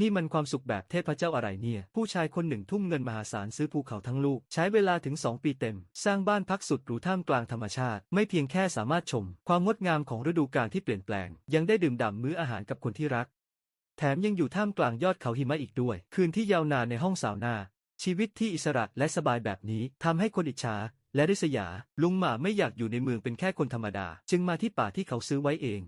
นี่มันความสุขแบบเทพเจ้าอะไรเนี่ย ผู้ชายคนหนึ่งทุ่มเงินมหาศาลซื้อภูเขาทั้งลูก ใช้เวลาถึง 2 ปีเต็ม สร้างบ้านพักสุดหรูท่ามกลางธรรมชาติ ไม่เพียงแค่สามารถชม ความงดงามของฤดูกาลที่เปลี่ยนแปลง ยังได้ดื่มด่ำมื้ออาหารกับคนที่รัก แถมยังอยู่ท่ามกลางยอดเขาหิมะอีกด้วย คืนที่ยาวนานในห้องสาวนา ชีวิตที่อิสระและสบายแบบนี้ทำให้คนอิจฉาและริษยา ลุงหมาไม่อยากอยู่ในเมืองเป็นแค่คนธรรมดา จึงมาที่ป่าที่เขาซื้อไว้เอง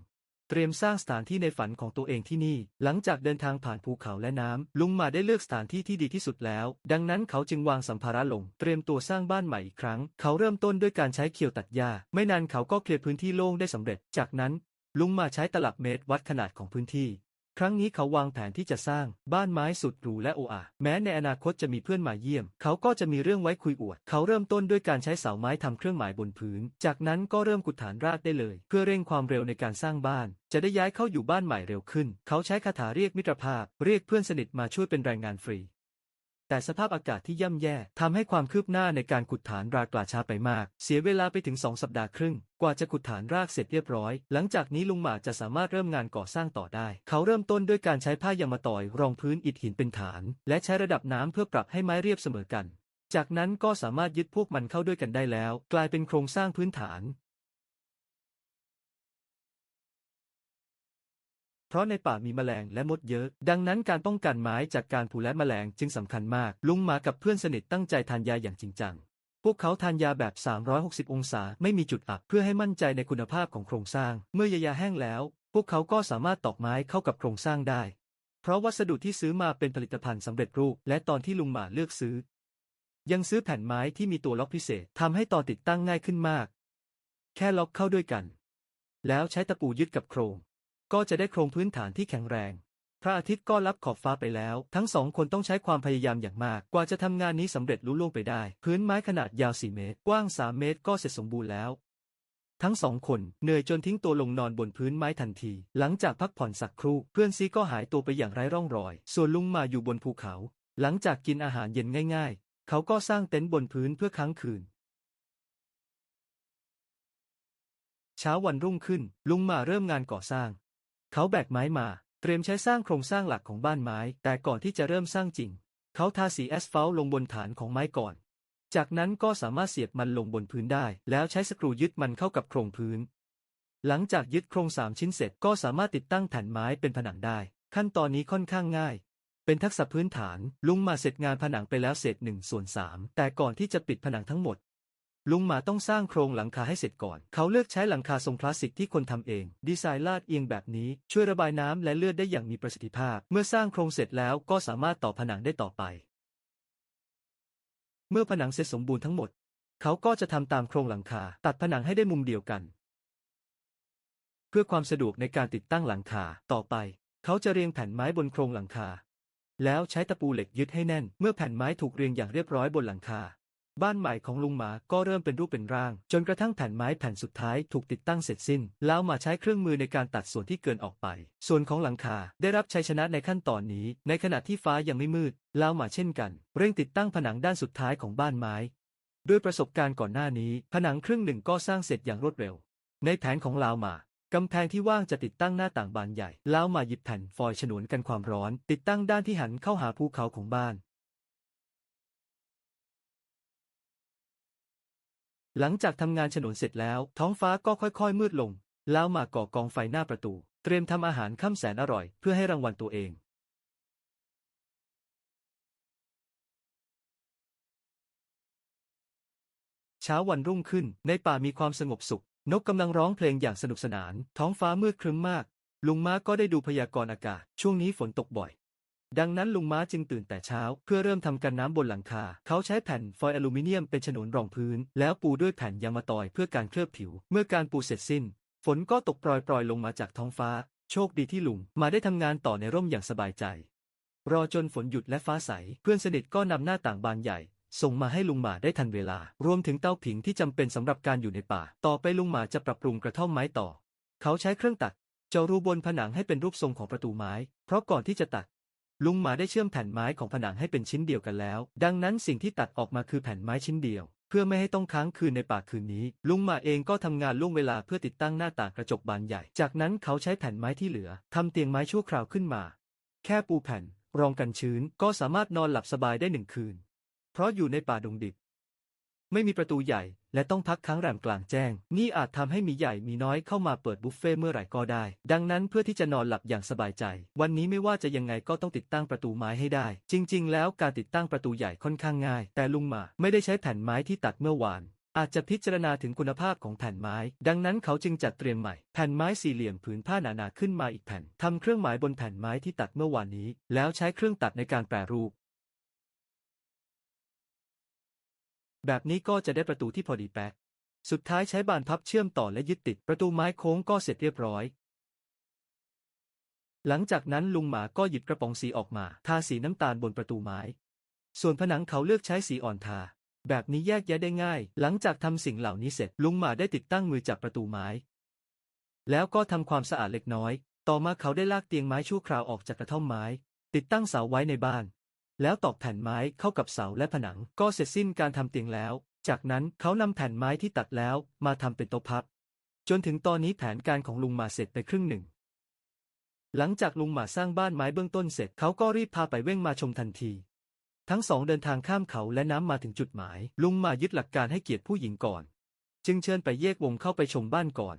เตรียมสร้างสถานที่ในฝันของตัวเองที่นี่ หลังจากเดินทางผ่านภูเขาและน้ำ ลุงมาได้เลือกสถานที่ที่ดีที่สุดแล้ว ดังนั้นเขาจึงวางสัมภาระลง เตรียมตัวสร้างบ้านใหม่อีกครั้ง เขาเริ่มต้นด้วยการใช้เขียวตัดหญ้า ไม่นานเขาก็เคลียร์พื้นที่โล่งได้สำเร็จ จากนั้นลุงมาใช้ตลับเมตรวัดขนาดของพื้นที่ ครั้งนี้เขาวางแผนที่จะสร้างบ้านไม้สุดหรูและโออาแม้ในอนาคตจะมีเพื่อนมาเยี่ยม เขาก็จะมีเรื่องไว้คุยอวด เขาเริ่มต้นด้วยการใช้เสาไม้ทำเครื่องหมายบนพื้น จากนั้นก็เริ่มกุดฐานรากได้เลย เพื่อเร่งความเร็วในการสร้างบ้าน จะได้ย้ายเข้าอยู่บ้านใหม่เร็วขึ้น เขาใช้คาถาเรียกมิตรภาพ เรียกเพื่อนสนิทมาช่วยเป็นแรงงานฟรี แต่สภาพอากาศที่ย่ำแย่ทำให้ความคืบหน้าในการขุดฐานรากล่าช้าไปมาก เสียเวลาไปถึง2สัปดาห์ครึ่ง กว่าจะขุดฐานรากเสร็จเรียบร้อย หลังจากนี้ลุงหมาจะสามารถเริ่มงานก่อสร้างต่อได้ เขาเริ่มต้นด้วยการใช้ผ้ายางมาต่อย รองพื้นอิฐหินเป็นฐาน และใช้ระดับน้ำเพื่อปรับให้ไม้เรียบเสมอกัน จากนั้นก็สามารถยึดพวกมันเข้าด้วยกันได้แล้ว กลายเป็นโครงสร้างพื้นฐาน เพราะในป่ามีแมลงและมดเยอะ ดังนั้นการป้องกันไม้จากการผูและแมลงจึงสำคัญมาก ลุงหมากับเพื่อนสนิทตั้งใจทานยาอย่างจริงจัง พวกเขาทานยาแบบ 360 องศาไม่มีจุดอับ เพื่อให้มั่นใจในคุณภาพของโครงสร้าง เมื่อยายาแห้งแล้ว พวกเขาก็สามารถตอกไม้เข้ากับโครงสร้างได้ เพราะวัสดุที่ซื้อมาเป็นผลิตภัณฑ์สำเร็จรูป และตอนที่ลุงหมาเลือกซื้อ ยังซื้อแผ่นไม้ที่มีตัวล็อกพิเศษทำให้ต่อติดตั้งง่ายขึ้นมาก แค่ล็อกเข้าด้วยกัน แล้วใช้ตะปูยึดกับโครง ก็จะได้โครงพื้นฐานที่แข็งแรง พระอาทิตย์ก็ลับขอบฟ้าไปแล้ว ทั้งสองคนต้องใช้ความพยายามอย่างมาก กว่าจะทำงานนี้สำเร็จลุล่วงไปได้ พื้นไม้ขนาดยาว 4 เมตร กว้าง 3 เมตร ก็เสร็จสมบูรณ์แล้ว ทั้งสองคนเหนื่อยจนทิ้งตัวลงนอนบนพื้นไม้ทันที หลังจากพักผ่อนสักครู่ เพื่อนซีก็หายตัวไปอย่างไร้ร่องรอย ส่วนลุงมาอยู่บนภูเขา หลังจากกินอาหารเย็นง่าย ๆ เขาก็สร้างเต็นท์บนพื้นเพื่อค้างคืนเช้าวันรุ่งขึ้น ลุงมาเริ่มงานก่อสร้าง เขาแบกไม้มา เตรียมใช้สร้างโครงสร้างหลักของบ้านไม้ แต่ก่อนที่จะเริ่มสร้างจริง เขาทาสีแอสฟัลต์ลงบนฐานของไม้ก่อน จากนั้นก็สามารถเสียบมันลงบนพื้นได้ แล้วใช้สกรูยึดมันเข้ากับโครงพื้น หลังจากยึดโครงสามชิ้นเสร็จก็สามารถติดตั้งแผ่นไม้เป็นผนังได้ ขั้นตอนนี้ค่อนข้างง่าย เป็นทักษะพื้นฐาน ลุงมาเสร็จงานผนังไปแล้วเศษหนึ่งส่วนสามแต่ก่อนที่จะปิดผนังทั้งหมด ลุงหมาต้องสร้างโครงหลังคาให้เสร็จก่อน เขาเลือกใช้หลังคาทรงคลาสสิกที่คนทำเอง ดีไซน์ลาดเอียงแบบนี้ ช่วยระบายน้ำและเลือดได้อย่างมีประสิทธิภาพ เมื่อสร้างโครงเสร็จแล้วก็สามารถต่อผนังได้ต่อไป เมื่อผนังเสร็จสมบูรณ์ทั้งหมด เขาก็จะทำตามโครงหลังคา ตัดผนังให้ได้มุมเดียวกัน เพื่อความสะดวกในการติดตั้งหลังคา ต่อไป เขาจะเรียงแผ่นไม้บนโครงหลังคา แล้วใช้ตะปูเหล็กยึดให้แน่น เมื่อแผ่นไม้ถูกเรียงอย่างเรียบร้อยบนหลังคา บ้านใหม่ของลุงหมาก็เริ่มเป็นรูปเป็นร่าง จนกระทั่งแผ่นไม้แผ่นสุดท้ายถูกติดตั้งเสร็จสิ้น แล้วมาใช้เครื่องมือในการตัดส่วนที่เกินออกไป ส่วนของหลังคาได้รับชัยชนะในขั้นตอนนี้ ในขณะที่ฟ้ายังไม่มืด แลาวมาเช่นกัน เร่งติดตั้งผนังด้านสุดท้ายของบ้านไม้ ด้วยประสบการณ์ก่อนหน้านี้ ผนังครึ่งหนึ่งก็สร้างเสร็จอย่างรวดเร็ว ในแผนของลาวมากำแพงที่ว่างจะติดตั้งหน้าต่างบานใหญ่ แลาวมาหยิบแผ่นฟอยล์ฉนวนกันความร้อน ติดตั้งด้านที่หันเข้าหาภูเขาของบ้าน หลังจากทำงานฉนวนเสร็จแล้ว ท้องฟ้าก็ค่อยๆ มืดลง แล้วมาก่อกองไฟหน้าประตู เตรียมทำอาหารค่ำแสนอร่อย เพื่อให้รางวัลตัวเอง เช้าวันรุ่งขึ้นในป่ามีความสงบสุข นกกำลังร้องเพลงอย่างสนุกสนาน ท้องฟ้ามืดครึ้มมาก ลุงม้าก็ได้ดูพยากรณ์อากาศ ช่วงนี้ฝนตกบ่อย ดังนั้นลุงม้าจึงตื่นแต่เช้า เพื่อเริ่มทำกันน้ำบนหลังคา เขาใช้แผ่นฟอยล์อลูมิเนียมเป็นฉนวนรองพื้น แล้วปูด้วยแผ่นยางมะตอยเพื่อการเคลือบผิว เมื่อการปูเสร็จสิ้น ฝนก็ตกโปรยๆลงมาจากท้องฟ้า โชคดีที่ลุงมาได้ทำงานต่อในร่มอย่างสบายใจ รอจนฝนหยุดและฟ้าใส เพื่อนสนิทก็นำหน้าต่างบานใหญ่ ส่งมาให้ลุงหมาได้ทันเวลา รวมถึงเตาผิงที่จำเป็นสำหรับการอยู่ในป่า ต่อไปลุงหมาจะปรับปรุงกระท่อมไม้ต่อ เขาใช้เครื่องตัดเจาะรูบนผนังให้เป็นรูปทรงของประตูไม้ เพราะก่อนที่จะตัด ลุงหมาได้เชื่อมแผ่นไม้ของผนังให้เป็นชิ้นเดียวกันแล้ว ดังนั้นสิ่งที่ตัดออกมาคือแผ่นไม้ชิ้นเดียว เพื่อไม่ให้ต้องค้างคืนในป่าคืนนี้ ลุงหมาเองก็ทำงานล่วงเวลาเพื่อติดตั้งหน้าต่างกระจกบานใหญ่ จากนั้นเขาใช้แผ่นไม้ที่เหลือทำเตียงไม้ชั่วคราวขึ้นมา แค่ปูแผ่น รองกันชื้นก็สามารถนอนหลับสบายได้หนึ่งคืน เพราะอยู่ในป่าดงดิบ ไม่มีประตูใหญ่ และต้องพักค้างแรมกลางแจ้ง นี่อาจทำให้มีใหญ่มีน้อยเข้ามาเปิดบุฟเฟ่ต์เมื่อไหร่ก็ได้ ดังนั้นเพื่อที่จะนอนหลับอย่างสบายใจ วันนี้ไม่ว่าจะยังไงก็ต้องติดตั้งประตูไม้ให้ได้ จริง ๆ แล้วการติดตั้งประตูใหญ่ค่อนข้างง่าย แต่ลุงหมาไม่ได้ใช้แผ่นไม้ที่ตัดเมื่อวานอาจจะพิจารณาถึงคุณภาพของแผ่นไม้ ดังนั้นเขาจึงจัดเตรียมใหม่ แผ่นไม้สี่เหลี่ยมผืนผ้าหนาๆขึ้นมาอีกแผ่นทำเครื่องหมายบนแผ่นไม้ที่ตัดเมื่อวานนี้ แล้วใช้เครื่องตัดในการแปรรูป แบบนี้ก็จะได้ประตูที่พอดีแปะ สุดท้ายใช้บานพับเชื่อมต่อและยึดติดประตูไม้โค้งก็เสร็จเรียบร้อย หลังจากนั้นลุงหมาก็หยิบกระป๋องสีออกมา ทาสีน้ำตาลบนประตูไม้ ส่วนผนังเขาเลือกใช้สีอ่อนทา แบบนี้แยกแยะได้ง่าย หลังจากทำสิ่งเหล่านี้เสร็จลุงหมาได้ติดตั้งมือจับประตูไม้ แล้วก็ทำความสะอาดเล็กน้อย ต่อมาเขาได้ลากเตียงไม้ชั่วคราวออกจากกระท่อมไม้ ติดตั้งเสาไว้ในบ้าน แล้วตอกแผ่นไม้เข้ากับเสาและผนัง ก็เสร็จสิ้นการทำเตียงแล้ว จากนั้นเขานำแผ่นไม้ที่ตัดแล้วมาทำเป็นโต๊ะพับ จนถึงตอนนี้แผนการของลุงหมาเสร็จไปครึ่งหนึ่ง หลังจากลุงหมาสร้างบ้านไม้เบื้องต้นเสร็จเขาก็รีบพาไปเว่งมาชมทันที ทั้งสองเดินทางข้ามเขาและน้ำมาถึงจุดหมาย ลุงมายึดหลักการให้เกียรติผู้หญิงก่อน จึงเชิญไปแยกวงเข้าไปชมบ้านก่อน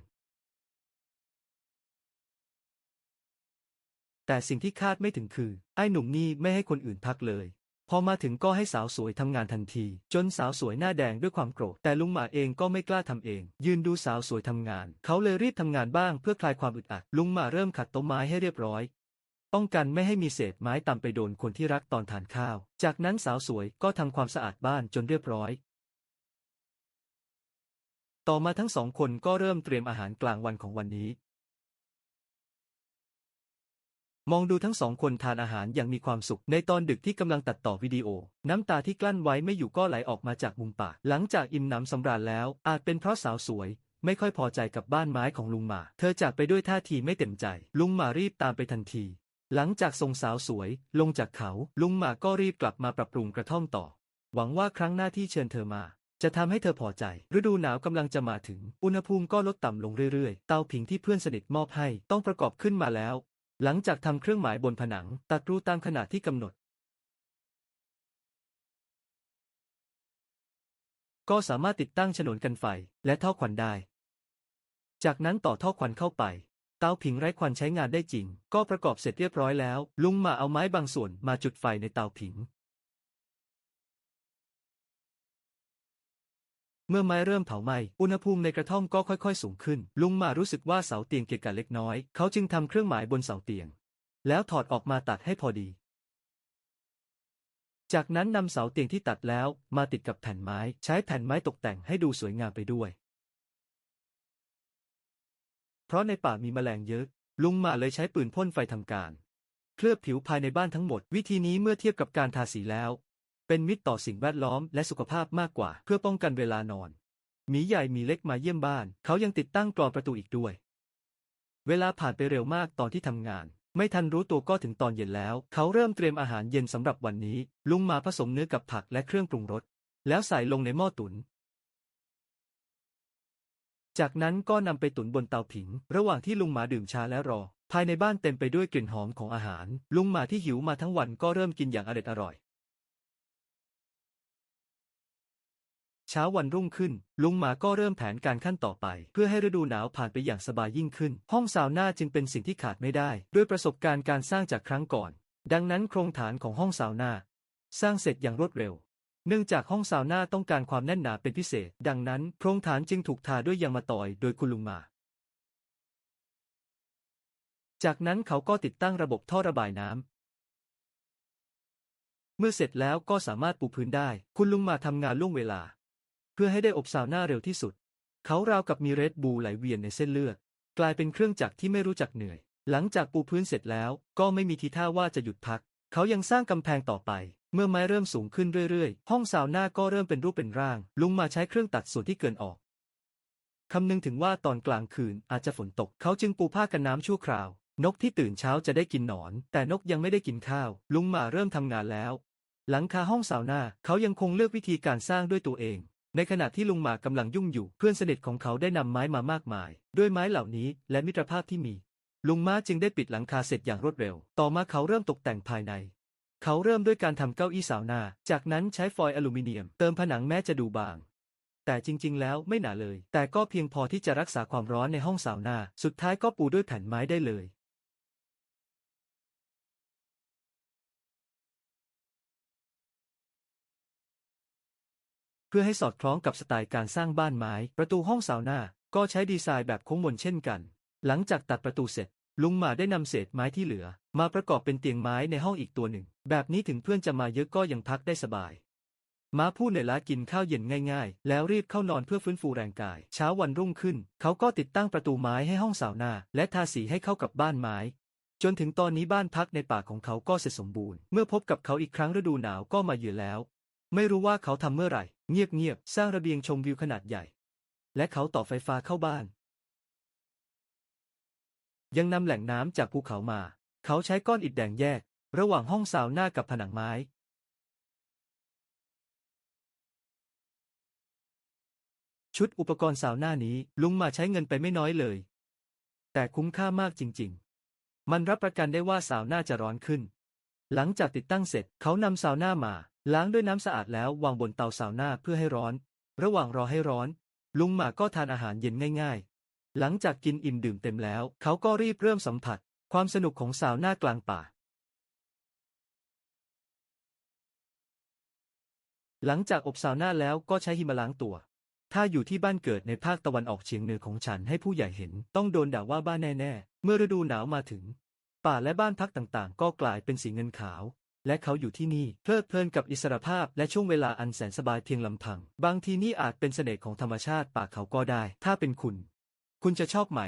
แต่สิ่งที่คาดไม่ถึงคือ ไอ้หนุ่มนี่ไม่ให้คนอื่นพักเลย พอมาถึงก็ให้สาวสวยทำงานทันที จนสาวสวยหน้าแดงด้วยความโกรธ แต่ลุงหมาเองก็ไม่กล้าทำเอง ยืนดูสาวสวยทำงาน เขาเลยรีบทำงานบ้างเพื่อคลายความอึดอัด ลุงหมาเริ่มขัดโต๊ะไม้ให้เรียบร้อยป้องกันไม่ให้มีเศษไม้ต่ำไปโดนคนที่รักตอนทานข้าว จากนั้นสาวสวยก็ทำความสะอาดบ้านจนเรียบร้อย ต่อมาทั้งสองคนก็เริ่มเตรียมอาหารกลางวันของวันนี้ มองดูทั้งสองคนทานอาหารอย่างมีความสุข ในตอนดึกที่กำลังตัดต่อวิดีโอ น้ำตาที่กลั้นไว้ไม่อยู่ก็ไหลออกมาจากมุมปาก หลังจากอิ่มหนำสำราญแล้ว อาจเป็นเพราะสาวสวย ไม่ค่อยพอใจกับบ้านไม้ของลุงหมา เธอจากไปด้วยท่าทีไม่เต็มใจ ลุงหมารีบตามไปทันที หลังจากส่งสาวสวย ลงจากเขา ลุงหมาก็รีบกลับมาปรับปรุงกระท่อมต่อ หวังว่าครั้งหน้าที่เชิญเธอมาจะทำให้เธอพอใจ ฤดูหนาวกำลังจะมาถึง อุณหภูมิก็ลดต่ำลงเรื่อยๆ เตาผิงที่เพื่อนสนิทมอบให้ต้องประกอบขึ้นมาแล้ว หลังจากทำเครื่องหมายบนผนัง ตัดรูตามขนาดที่กำหนด ก็สามารถติดตั้งฉนวนกันไฟและท่อควันได้ จากนั้นต่อท่อควันเข้าไป เตาผิงไร้ควันใช้งานได้จริง ก็ประกอบเสร็จเรียบร้อยแล้ว ลุงมาเอาไม้บางส่วนมาจุดไฟในเตาผิง เมื่อไม้เริ่มเผาไหม้อุณหภูมิในกระท่อมก็ค่อยๆ สูงขึ้น ลุงมารู้สึกว่าเสาเตียงเกะกะเล็กน้อย เขาจึงทำเครื่องหมายบนเสาเตียง แล้วถอดออกมาตัดให้พอดี จากนั้นนำเสาเตียงที่ตัดแล้วมาติดกับแผ่นไม้ ใช้แผ่นไม้ตกแต่งให้ดูสวยงามไปด้วย เพราะในป่ามีแมลงเยอะ ลุงหมาเลยใช้ปืนพ่นไฟทำการ เคลือบผิวภายในบ้านทั้งหมด วิธีนี้เมื่อเทียบกับการทาสีแล้ว เป็นมิตรต่อสิ่งแวดล้อมและสุขภาพมากกว่าเพื่อป้องกันเวลานอนหมีใหญ่หมีเล็กมาเยี่ยมบ้าน เขายังติดตั้งกรอนประตูอีกด้วย เวลาผ่านไปเร็วมากตอนที่ทำงาน ไม่ทันรู้ตัวก็ถึงตอนเย็นแล้ว เขาเริ่มเตรียมอาหารเย็นสำหรับวันนี้ ลุงมาผสมเนื้อกับผักและเครื่องปรุงรสแล้วใส่ลงในหม้อตุน จากนั้นก็นำไปตุ๋นบนเตาผิง ระหว่างที่ลุงหมาดื่มชาและรอ ภายในบ้านเต็มไปด้วยกลิ่นหอมของอาหาร ลุงหมาที่หิวมาทั้งวันก็เริ่มกินอย่างอร็ดอร่อย เช้าวันรุ่งขึ้น ลุงหมาก็เริ่มแผนการขั้นต่อไป เพื่อให้ฤดูหนาวผ่านไปอย่างสบายยิ่งขึ้น ห้องซาวน่าจึงเป็นสิ่งที่ขาดไม่ได้ ด้วยประสบการณ์การสร้างจากครั้งก่อน ดังนั้นโครงฐานของห้องซาวน่าสร้างเสร็จอย่างรวดเร็ว เนื่องจากห้องซาวน่าต้องการความแน่นหนาเป็นพิเศษ ดังนั้นโครงฐานจึงถูกทาด้วยยางมะตอยโดยคุณลุงหมา จากนั้นเขาก็ติดตั้งระบบท่อระบายน้ำเมื่อเสร็จแล้วก็สามารถปูพื้นได้ คุณลุงมาทำงานล่วงเวลา พื่อให้ได้อบซาวน่าเร็วที่สุด เขาราวกับมีเรดบูไหลเวียนในเส้นเลือด กลายเป็นเครื่องจักรที่ไม่รู้จักเหนื่อย หลังจากปูพื้นเสร็จแล้ว ก็ไม่มีทีท่าว่าจะหยุดพัก เขายังสร้างกำแพงต่อไป เมื่อไม้เริ่มสูงขึ้นเรื่อยๆ ห้องซาวน่าก็เริ่มเป็นรูปเป็นร่าง ลุงมาใช้เครื่องตัดส่วนที่เกินออกคำนึงถึงว่าตอนกลางคืนอาจจะฝนตก เขาจึงปูผ้ากันน้ำชั่วคราวนกที่ตื่นเช้าจะได้กินหนอน แต่นกยังไม่ได้กินข้าว ลุงมาเริ่มทำงานแล้ว หลังคาห้องซาวน่าเขายังคงเลือกวิธีการสร้างด้วยตัวเอง ในขณะที่ลุงหมากำลังยุ่งอยู่เพื่อนสนิทของเขาได้นำไม้มามากมาย ด้วยไม้เหล่านี้และมิตรภาพที่มี ลุงม้าจึงได้ปิดหลังคาเสร็จอย่างรวดเร็ว ต่อมาเขาเริ่มตกแต่งภายใน เขาเริ่มด้วยการทำเก้าอี้สาวนา จากนั้นใช้ฟอยล์อลูมิเนียม เติมผนังแม้จะดูบาง แต่จริง ๆ แล้วไม่หนาเลย แต่ก็เพียงพอที่จะรักษาความร้อนในห้องสาวนา สุดท้ายก็ปูด้วยแผ่นไม้ได้เลย เพื่อให้สอดคล้องกับสไตล์การสร้างบ้านไม้ ประตูห้องสาวนาก็ใช้ดีไซน์แบบโค้งมนเช่นกัน หลังจากตัดประตูเสร็จ ลุงหมาได้นำเศษไม้ที่เหลือ มาประกอบเป็นเตียงไม้ในห้องอีกตัวหนึ่ง แบบนี้ถึงเพื่อนจะมาเยอะก็ยังพักได้สบายม้าผู้เหนื่อยล้ากินข้าวเย็นง่ายๆ แล้วรีบเข้านอนเพื่อฟื้นฟูแรงกาย เช้าวันรุ่งขึ้น เขาก็ติดตั้งประตูไม้ให้ห้องสาวนา และทาสีให้เข้ากับบ้านไม้ จนถึงตอนนี้บ้านพักในป่าของเขาก็เสร็จสมบูรณ์ เมื่อพบกับเขาอีกครั้งฤดูหนาวก็มาเยือนแล้ว ไม่รู้ว่าเขาทำเมื่อไหร่ เงียบๆ สร้างระเบียงชมวิวขนาดใหญ่ และเขาต่อไฟฟ้าเข้าบ้าน ยังนำแหล่งน้ำจากภูเขามา เขาใช้ก้อนอิฐแดงแยก ระหว่างห้องสาวหน้ากับผนังไม้ ชุดอุปกรณ์สาวหน้านี้ลุงมาใช้เงินไปไม่น้อยเลย แต่คุ้มค่ามากจริง ๆ มันรับประกันได้ว่าสาวหน้าจะร้อนขึ้น หลังจากติดตั้งเสร็จเขานำสาวหน้ามา ล้างด้วยน้ำสะอาดแล้ววางบนเตาสาวหน้าเพื่อให้ร้อน ระหว่างรอให้ร้อน ลุงหมาก็ทานอาหารเย็นง่ายๆ หลังจากกินอิ่มดื่มเต็มแล้ว เขาก็รีบเริ่มสัมผัส ความสนุกของสาวหน้ากลางป่า หลังจากอบสาวหน้าแล้วก็ใช้หิมะล้างตัว ถ้าอยู่ที่บ้านเกิดในภาคตะวันออกเฉียงเหนือของฉันให้ผู้ใหญ่เห็น ต้องโดนด่าว่าบ้านแน่ๆ เมื่อฤดูหนาวมาถึง ป่าและบ้านพักต่างๆ ก็กลายเป็นสีเงินขาว และเขาอยู่ที่นี่เพลิดเพลินกับอิสรภาพและช่วงเวลาอันแสนสบายเพียงลำพัง บางทีนี่อาจเป็นเสน่ห์ของธรรมชาติป่าเขาก็ได้ ถ้าเป็นคุณ คุณจะชอบไหม